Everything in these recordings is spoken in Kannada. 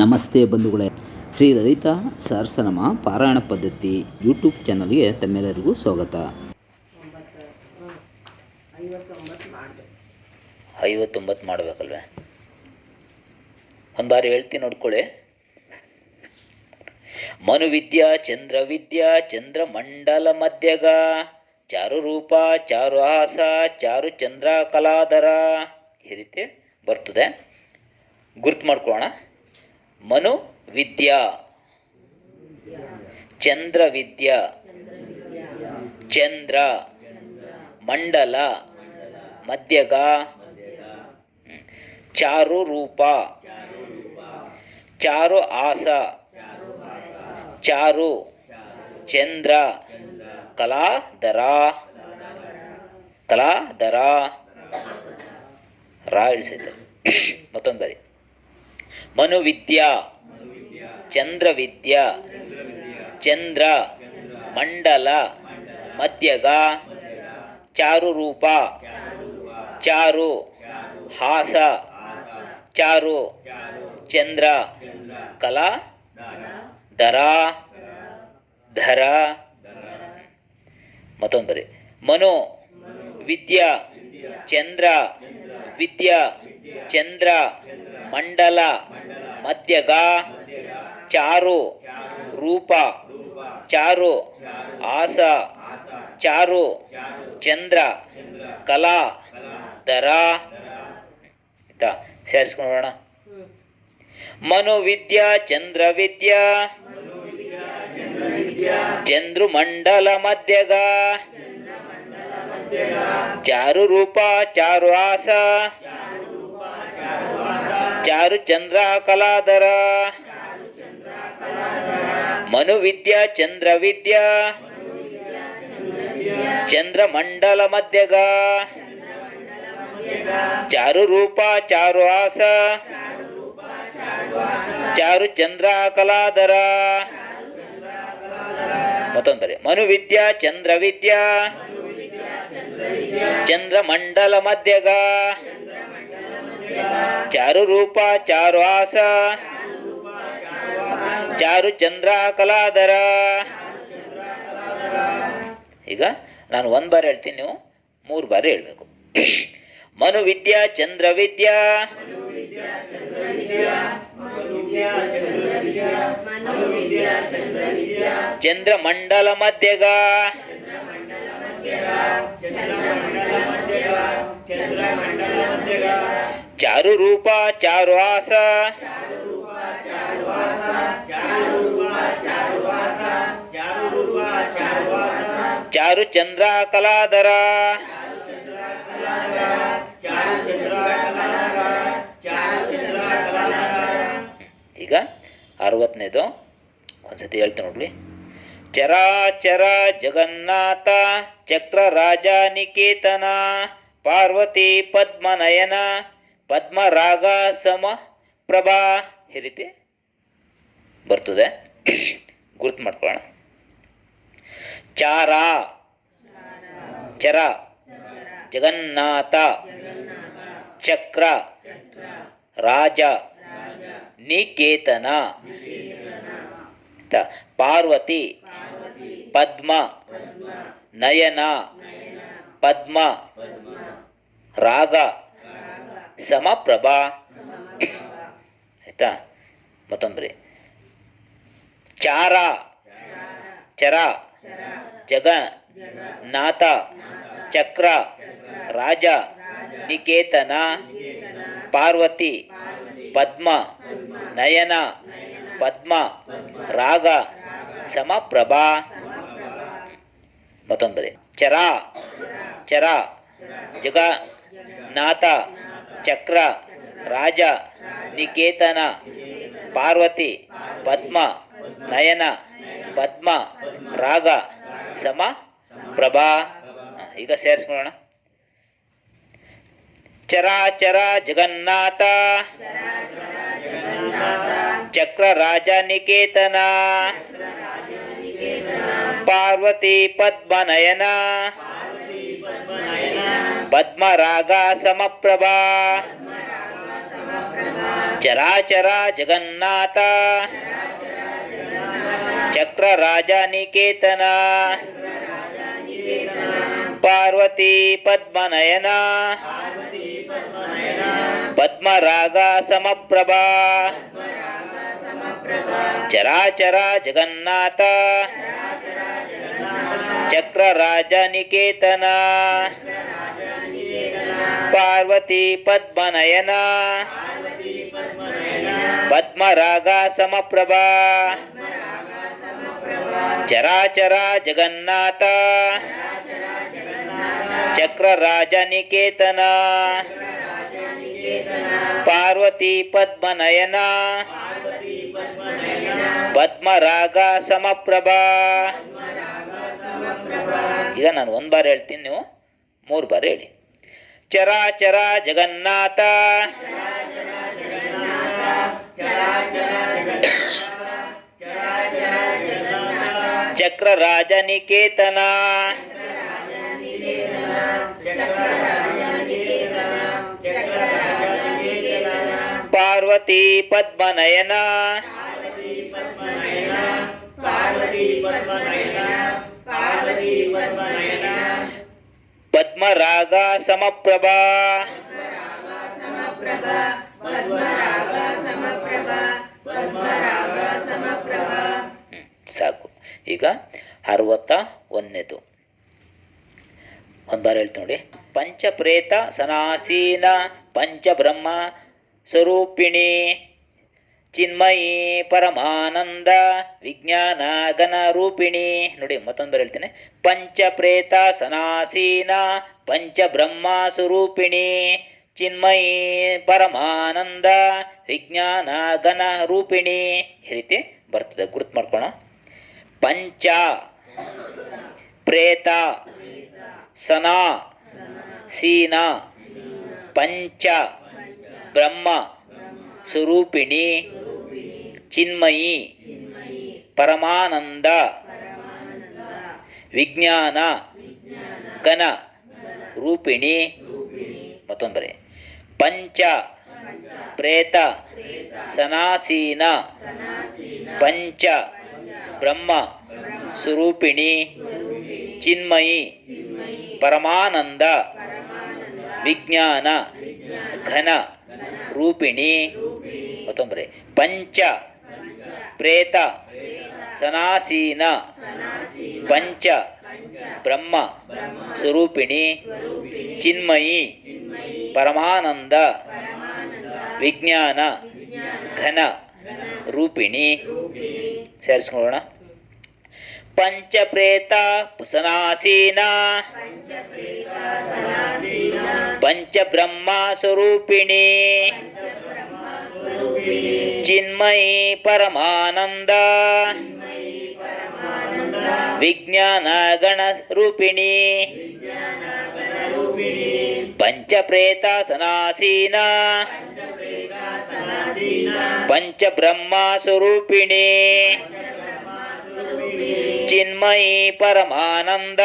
ನಮಸ್ತೆ ಬಂಧುಗಳೇ. ಶ್ರೀ ಲಲಿತಾ ಸಹಸ್ರನಾಮ ಪಾರಾಯಣ ಪದ್ಧತಿ ಯೂಟ್ಯೂಬ್ ಚಾನಲ್ಗೆ ತಮ್ಮೆಲ್ಲರಿಗೂ ಸ್ವಾಗತ. ಐವತ್ತೊಂಬತ್ತು ಮಾಡಬೇಕಲ್ವೇ? ಒಂದು ಬಾರಿ ಹೇಳ್ತೀನಿ ನೋಡ್ಕೊಳ್ಳಿ ಮನುವಿದ್ಯಾ ಚಂದ್ರವಿದ್ಯಾ ಚಂದ್ರಮಂಡಲ ಮಧ್ಯಗ, ಚಾರು ರೂಪ ಚಾರು ಹಾಸ ಚಾರು ಚಂದ್ರ ಕಲಾಧರ. ಈ ರೀತಿ ಬರ್ತದೆ. ಗುರ್ತು ಮಾಡ್ಕೊಳ್ಳೋಣ. ಮನು ವಿದ್ಯಾ. ಚಂದ್ರ ವಿದ್ಯಾ. ಚಂದ್ರ. ಮಂಡಲ. ಮಧ್ಯಗ. ಚಾರು ರೂಪ. ಚಾರು ಆಸ. ಚಾರು. ಚಂದ್ರ. ಕಲಾಧರ ಕಲಾಧರ ರಾ ಇಳಿಸಿದ್ದೆ ಮತ್ತೊಂದು ಬರಿ. ಮನುವಿದ್ಯಾ. ಚಂದ್ರವಿದ್ಯಾ. ಚಂದ್ರ. ಮಂಡಲ. ಮಧ್ಯಗ. ಚಾರು ರೂಪ ಚಾರು. ಹಾಸ. ಚಾರು. ಚಂದ್ರ. ಕಲಾ. ದರ. ಧರ. ಮತ್ತೊಂದು ಬರೀ ಮನು. ವಿದ್ಯಾ. ಚಂದ್ರ. ವಿದ್ಯಾ. ಚಂದ್ರ. ಮಂಡಲ, ಮಧ್ಯಗ, ಚಾರು, ರೂಪ, ಚಾರು, ಆಸ, ಚಾರು, ಚಂದ್ರ, ಕಲಾ, ದರ ಆಯ್ತಾ ಚಂದ್ರ ಮನೋವಿದ್ಯಾ ಚಂದ್ರು ಮಂಡಲ ಮಧ್ಯಗ, ಚಾರು ರೂಪ, ಚಾರು ಆಸ ಚಾರು ಚಂದ್ರ ಕಲಾದರ ಮನು ವಿದ್ಯಾ ಚಂದ್ರ ವಿದ್ಯಾ ಚಂದ್ರ ಮಂಡಲ ಮಧ್ಯಗ ಚಾರು ರೂಪ ಚಾರು ಆಸ ಚಾರು ಚಂದ್ರ ಕಲಾದರ ಮತ್ತೊಂದರೆ ಮನು ವಿದ್ಯಾ ಚಂದ್ರ ವಿದ್ಯಾ ಚಂದ್ರ ಮಂಡಲ ಮಧ್ಯಗ ಚಾರು ರೂಪ ಚಾರು ಆಸ ಚಾರು ಚಂದ್ರ ಕಲಾದರ ಈಗ ನಾನು ಒಂದು ಬಾರಿ ಹೇಳ್ತೀನಿ ನೀವು ಮೂರು ಬಾರಿ ಹೇಳಬೇಕು. ಮಧ್ಯಗ ಚಂದ್ರ ಮಂಡಲ ಮಧ್ಯಗ. ಚಾರು ರೂಪ ಆಸ ಚಾರು ಚಂದ್ರ ಕಲಾದರ ಈಗ ಅರವತ್ತನೇದು. ಒಂದ್ಸತಿ ಹೇಳ್ತೀನಿ ನೋಡ್ರಿ. ಚರಾಚರ ಜಗನ್ನಾಥ ಚಕ್ರ ರಾಜ ನಿಕೇತನ, ಪಾರ್ವತಿ ಪದ್ಮನಯನ ಪದ್ಮರಾಗ ಸಮ ಪ್ರಭಾ ಈ ರೀತಿ ಬರ್ತದೆ. ಗುರುತು ಮಾಡ್ಕೊಳ್ಳೋಣ. ಚಾರ. ಚರ. ಜಗನ್ನಾಥ. ಚಕ್ರ. ರಾಜ. ನಿಕೇತನ. ಪಾರ್ವತಿ. ಪದ್ಮ. ನಯನ. ಪದ್ಮ. ರಾಗ. ಸಮಪ್ರಭಾ. ಆಯ್ತಾ? ಮತ್ತೊಂದ್ರಿ ಚಾರ. ಚರ. ಜಗ. ನಾಥ. ಚಕ್ರ. ರಾಜ. ನಿಕೇತನ. ಪಾರ್ವತಿ. ಪದ್ಮ. ನಯನ. ಪದ್ಮ. ರಾಗ. ಸಮಪ್ರಭಾ. ಮತ್ತೊಂದರೆ ಚರ. ಚರ. ಜಗ. ನಾಥ. ಚಕ್ರ, ರಾಜ, ನಿಕೇತನ, ಪಾರ್ವತಿ, ಪದ್ಮ, ನಯನ, ಪದ್ಮ, ರಾಗ, ಸಮ, ಪ್ರಭಾ. ಈಗ ಸೇರಿಸ್ಕೊಳ್ಳೋಣ. ಚರಾಚರ ಜಗನ್ನಾಥ. ಚಕ್ರ ರಾಜ ನಿಕೇತನ. ಪಾರ್ವತಿ ಪದ್ಮನಯನ ಪದ್ಮರಾಗ ಸಮಪ್ರಭಾ ಚರಾಚರ ಜಗನ್ನಾಥ ಚಕ್ರ ರಾಜ ನಿಕೇತನ ಪಾರ್ವತಿ ಪದ್ಮನಯನ ಪದ್ಮರಾಗ ಸಮಪ್ರಭಾ ಚರಾಚರ ಜಗನ್ನಾಥ ಚಕ್ರ ರಾಜ ನಿಕೇತನ ಪಾರ್ವತಿ ಪದ್ಮನಯನ. ಪದ್ಮರಾಗ ಸಮಪ್ರಭಾ. ಚರಾಚರ ಜಗನ್ನಾಥ. ಚಕ್ರ ರಾಜ ನಿಕೇತನ ಪಾರ್ವತಿ ಪದ್ಮನಯನ. ಪದ್ಮರಾಗ ಸಮಪ್ರಭಾ. ಈಗ ನಾನು ಒಂದು ಬಾರಿ ಹೇಳ್ತೀನಿ, ನೀವು ಮೂರು ಬಾರಿ ಹೇಳಿ. ಚರಾಚರ ಜಗನ್ನಾಥ. ಚಕ್ರ ರಾಜ ನಿಕೇತನ ಪಾರ್ವತಿ ಪದ್ಮನಯನ. ಪದ್ಮರಾಗ ಸಮಪ್ರಭಾ. ಸಾಕು. ಈಗ ಅರವತ್ತ ಒಂದನೇದು. ಒಂದು ಬಾರಿ ಹೇಳ್ತೀನಿ ನೋಡಿ. ಪಂಚಪ್ರೇತ ಸನಾಸೀನ ಪಂಚಬ್ರಹ್ಮ ಸ್ವರೂಪಿಣಿ ಚಿನ್ಮಯಿ ಪರಮಾನಂದ ವಿಜ್ಞಾನ ಗಣ ರೂಪಿಣಿ ನೋಡಿ ಮತ್ತೊಂದು ಹೇಳ್ತೇನೆ. ಪಂಚ ಪಂಚಪ್ರೇತ ಸನಾಸೀನ ಪಂಚಬ್ರಹ್ಮ ಸ್ವರೂಪಿಣಿ ಚಿನ್ಮಯಿ ಪರಮಾನಂದ ವಿಜ್ಞಾನ ಗಣ ರೂಪಿಣಿ ಈ ರೀತಿ ಬರ್ತದೆ. ಗುರುತು ಮಾಡ್ಕೋಣ ಪಂಚ ಪ್ರೇತ ಸನಾ ಸೀನ, ಪಂಚ ಬ್ರಹ್ಮ ಸ್ವರೂಪಿಣಿ ಚಿನ್ಮಯಿ. ಪರಮಾನಂದ. ವಿಜ್ಞಾನ. ಘನ. ರೂಪಿಣಿ. ಮತ್ತೊಂದು ಬರೆ ಪಂಚ. ಪ್ರೇತ. ಸನಾಸೀನ. ಪಂಚ. ಬ್ರಹ್ಮ. ಸ್ವರೂಪಿಣಿ ಚಿನ್ಮಯಿ. ಪರಮಾನಂದ. ವಿಜ್ಞಾನ. ಘನ. ರೂಪಿಣಿ. ಮತ್ತೊಂಬರೆ ಪಂಚ. ಪ್ರೇತ ಸನಾಸೀನ ಪಂಚ ಬ್ರಹ್ಮ ಸ್ವರೂಪಿಣಿ ಚಿನ್ಮಯಿ ಪರಮಾನಂದ ವಿಜ್ಞಾನ ಘನ ರೂಪಿಣಿ ಸೇರಿಸ್ಕೊಳ್ಳೋಣ ಪಂಚಪ್ರೇತ ಸನಾಸೀನ ಪಂಚಬ್ರಹ್ಮ ಸ್ವರೂಪಿಣಿ ಚಿನ್ಮಯಿ ಪರಮಾನಂದ ವಿಜ್ಞಾನ ಗಣ ರೂಪಿಣಿ ಪಂಚಪ್ರೇತ ಸನಾಸೀನ ಪಂಚಬ್ರಹ್ಮ ಸ್ವರೂಪಿಣಿ ಚಿನ್ಮಯಿ ಪರಮಾನಂದ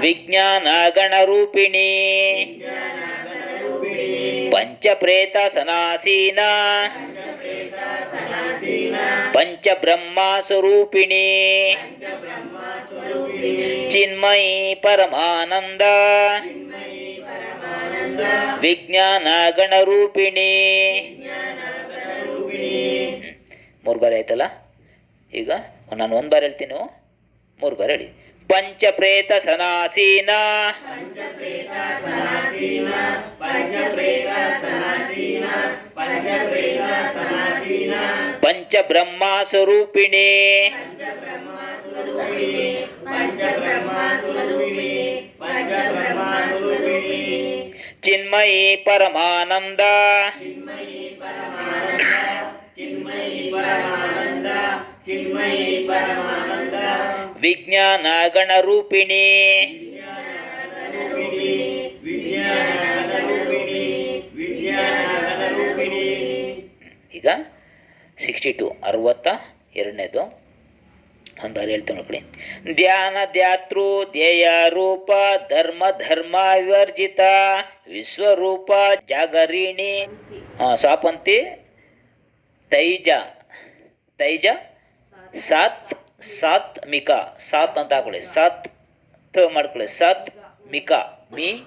ವಿಜ್ಞಾನ ಗಣರೂಪಿಣಿ ಪಂಚಪ್ರೇತ ಸನಾಸೀನ ಪಂಚಬ್ರಹ್ಮ ಸ್ವರೂಪಿಣಿ ಚಿನ್ಮಯಿ ಪರಮಾನಂದ. ವಿಜ್ಞಾನ ಗಣರೂಪಿಣಿ ಮೂರು ಬಾರಿ ಆಯ್ತಲ್ಲ? ಈಗ ನಾನು ಒಂದು ಬಾರಿ ಹೇಳ್ತೀನಿ ಮೂರು ಬಾರಿ ಹೇಳಿ. ಪಂಚಪ್ರೇತ ಸನಾಸೀನ ಪಂಚಬ್ರಹ್ಮ ಸ್ವರೂಪಿಣಿ ಚಿನ್ಮಯಿ ಪರಮಾನಂದ ವಿಜ್ಞಾನ ಗಣರೂಪಿಣಿ ಈಗ ಸಿಕ್ಸ್ಟಿ ಟು, ಅರವತ್ತ ಎರಡನೇದು. ಒಂದು ಬಾರಿ ಹೇಳ್ತೇವೆ ನೋಡಿ ಧ್ಯಾನ, ಧ್ಯಾತೃ, ಧ್ಯೇಯ, ರೂಪ, ಧರ್ಮ ಧರ್ಮ, ವಿವರ್ಜಿತ, ವಿಶ್ವರೂಪ, ಜಾಗರಿಣಿ. ಹಾಂ ಸ್ವಾಪಂತಿ ತೈಜ ತೈಜ ಸಾತ್ ಸಾತ್ ಮಿಕಾ ಸಾತ್ ಅಂತ ಹಾಕೊಳ್ಳಿ. ಸಾತ್ ತ ಮಾಡ್ಕೊಳ್ಳಿ. ಸಾತ್ ಮಿಕಾ ಮಿ?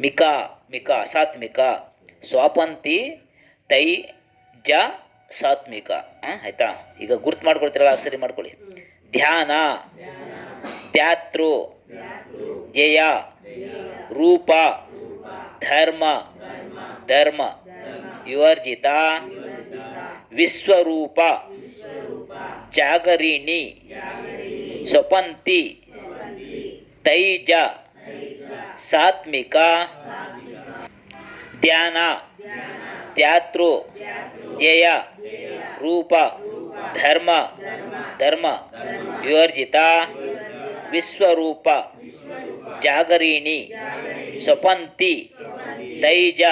ಮಿಕಾ. ಮಿಕಾ. ಸಾತ್ಮಿಕ. ಸ್ವಾಪಂತಿ ತೈ ಜ ಸಾತ್ಮಿಕ. ಆಯ್ತಾ? ಈಗ ಗುರ್ತು ಮಾಡ್ಕೊಳ್ತೀರಲ್ಲ ಸರಿ ಮಾಡ್ಕೊಳ್ಳಿ. ಧ್ಯಾನ. ಧ್ಯಾತೃ. ಧ್ಯೇಯ. ರೂಪ. ಧರ್ಮ. ಧರ್ಮ. ವಿವರ್ಜಿತ ವಿಶ್ವರೂಪ. ಜಾಗರಿಣಿ ಸ್ವಪಂತಿ ತೈಜ, ಸಾತ್ಮಿಕ, ಧ್ಯಾನ ತ್ಯಾತೃ ಧ್ಯೇಯ, ರೂಪ, ಧರ್ಮ ಧರ್ಮ, ವಿವರ್ಜಿತ, ವಿಶ್ವರೂಪ, ಜಾಗರಿಣಿ ಸ್ವಪಂತಿ ತೈಜ,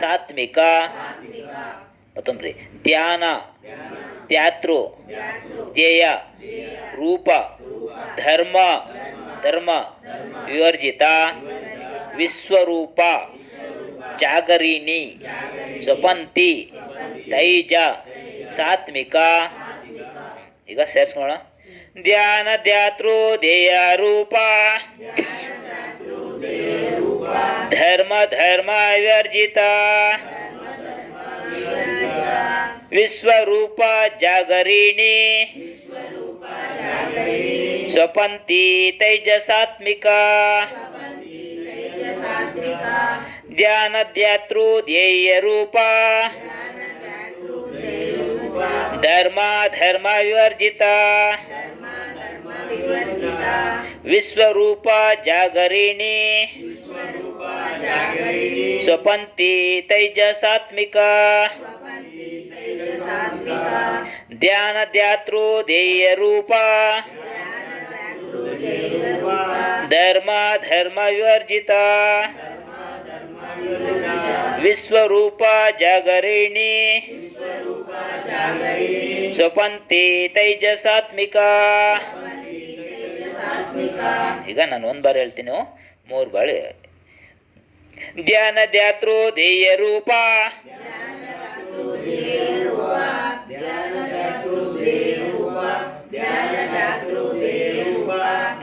ಸಾತ್ಮಿಕ, ಮತ್ತೊಂದ್ರಿ, ಧ್ಯಾನ ತ್ಯಾತೃ ಧ್ಯೇಯ ರೂಪ ಧರ್ಮ ಧರ್ಮ ವಿವರ್ಜಿತ ವಿಶ್ವರೂಪ ಜಾಗರಿಣಿ ಸ್ವಪಂತಿ ತೈಜ ಸಾತ್ಮಿಕ ಈಗ ಸೇರಿಸ್ಕೊಳ್ಳೋಣ. ಧ್ಯಾನ, ಧ್ಯಾತೃ, ಧ್ಯೇಯ, ರೂಪ, ಧರ್ಮ ಧರ್ಮ, ವಿವರ್ಜಿತ ವಿಶ್ವರೂಪ ಜಾಗರಿಣಿ. ಸ್ವಪಂತಿ ತೈಜಸಾತ್ಮಿಕ. ಧ್ಯಾನ ಧ್ಯಾತೃ ಧ್ಯೇಯ ರೂಪ. ಧರ್ಮ ಧರ್ಮ ವಿವರ್ಜಿತ. ವಿಶ್ವರೂಪ ಜಾಗರಿಣಿ. ಸ್ವಪಂತಿ ತೈಜಸಾತ್ಮಿಕ. ಧ್ಯಾನ ಧ್ಯಾತೃ ಧ್ಯೇಯ ರೂಪ. ಧರ್ಮ ಧರ್ಮ ವಿವರ್ಜಿತ. ವಿಶ್ವರೂಪ ಜಾಗರಿಣಿ. ಸ್ವಪಂತಿ ತೈಜಸಾತ್ಮಿಕ. ಈಗ ನಾನು ಒಂದ್ ಬಾರಿ ಹೇಳ್ತೀನಿ ಮೂರು ಬಾರಿ. ಧ್ಯಾನ ಧ್ಯಾತೃ ಧ್ಯೇಯ ರೂಪ.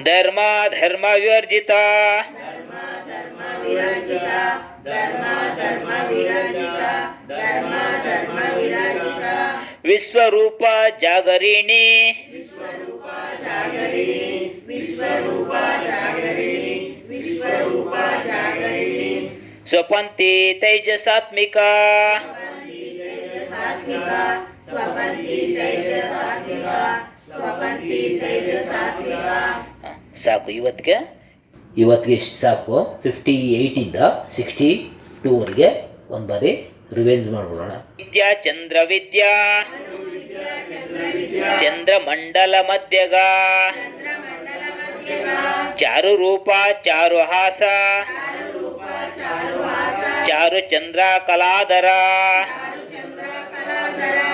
ಧರ್ಮ ಧರ್ಮ ವಿವರ್ಜಿತ ವಿಶ್ವರೂಪ ಜಾಗರಿಣಿ ಸ್ವಪಂತಿ ಜೈತ್ಯ ಸಾತ್ವಿಕಾ ಸಾಕು ಇವತ್ತಿಗೆ? ಇವತ್ತಿಗೆ ಸಾಕು? ಫಿಫ್ಟಿ ಏಯ್ಟಿಂದ ಸಿಕ್ಸ್ಟಿ ಟೂವರೆಗೆ ಒಂದು ಬಾರಿ ರಿವೆಂಜ್ ಮಾಡ್ಬಿಡೋಣ. ವಿದ್ಯಾ ಚಂದ್ರ ವಿದ್ಯಾ. ಚಂದ್ರ ಚಂದ್ರಮಂಡಲ ಮಧ್ಯಗ. ಚಾರು ರೂಪ ಚಾರು ಹಾಸ. ಚಾರು ಚಂದ್ರ ಕಲಾಧರ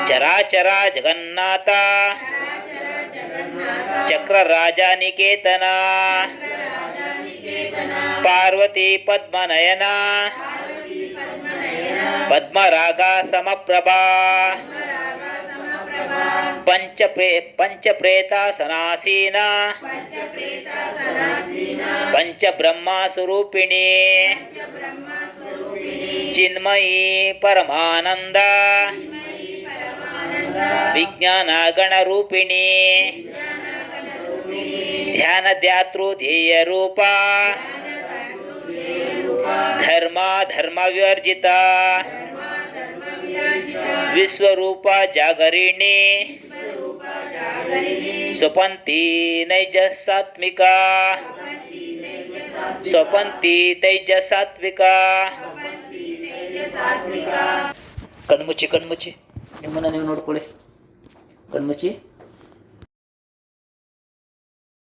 ಚರಾಚರ ಜಗನ್ನಾಥ ಚಕ್ರ ರಾಜ ನಿಕೇತನ ಪಾರ್ವತಿ ಪದ್ಮನಯನ ಪದ್ಮರಾಗ ಸಮಪ್ರಭಾ ಪಂಚಪ್ರೇ ಪಂಚಪ್ರೇತಾಸನಾಸೀನ ಪಂಚಬ್ರಹ್ಮ ಸ್ವರೂಪಿಣಿ ಚಿನ್ಮಯಿ ಪರಮಾನಂದ ವಿಜ್ಞಾನ ಗಣರೂಪಿಣಿ ಧ್ಯಾನ ಧ್ಯಾತೃ ಧ್ಯೇಯ ರೂಪ ಧರ್ಮ ಧರ್ಮ ವಿವರ್ಜಿತ ವಿಶ್ವರೂಪ ಜಾಗರಿಣಿ ಸ್ವಪಂತಿ ನೈಜ ಸಾತ್ವಿಕ ಸ್ವಪಂತಿ ತೈಜ ಸಾತ್ವಿಕ ಕಣ್ಮುಚ್ಚಿ ಕಣ್ಮುಚ್ಚಿ ನಿಮ್ಮನ್ನ ನೀವು ನೋಡ್ಕೊಳ್ಳಿ. ಕಣ್ಮುಚ್ಚಿ.